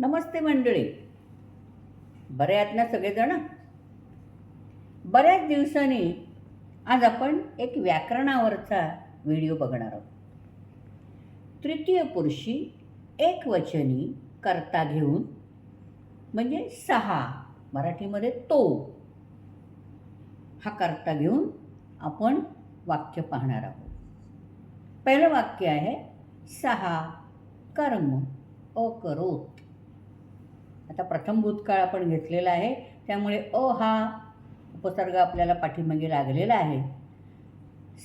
नमस्ते मंडळी. बरे आहेत ना सगळेजण? बऱ्याच दिवसांनी आज आपण एक व्याकरणावरचा व्हिडिओ बघणार आहोत. तृतीय पुरुषी एक वचनी करता घेऊन म्हणजे सहा मराठीमध्ये तो हा करता घेऊन आपण वाक्य पाहणार आहोत. पहिलं वाक्य आहे सहा कर्म अकरोत. आता प्रथम भूतकाळ आपण घेतलेला आहे. त्यामुळे अ हा उपसर्ग आपल्याला पाठीमागे लागलेला आहे.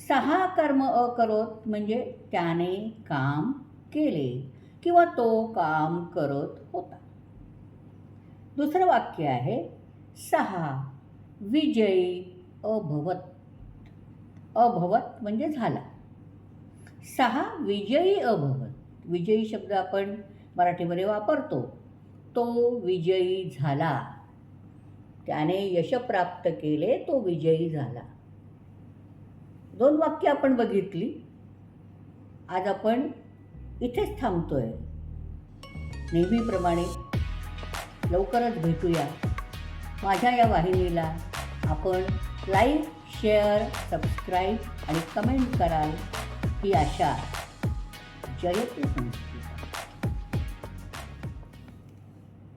सहा कर्म अकरोत म्हणजे त्याने काम केले किंवा तो काम करत होता. दुसरं वाक्य आहे सहा विजयी अभवत. अभवत म्हणजे झाला. सहा विजयी अभवत. विजयी शब्द आपण मराठीमध्ये वापरतो. तो विजयी झाला. त्याने यश प्राप्त केले तो विजयी झाला. दोन वाक्य आपण बघितली. आज आपण इथेच थांबतोय. नेहमीप्रमाणे लवकरच भेटूया. माझ्या या वाहिनीला आपण लाईक शेअर सबस्क्राईब आणि कमेंट कराल ही आशा. जय कृष्ण.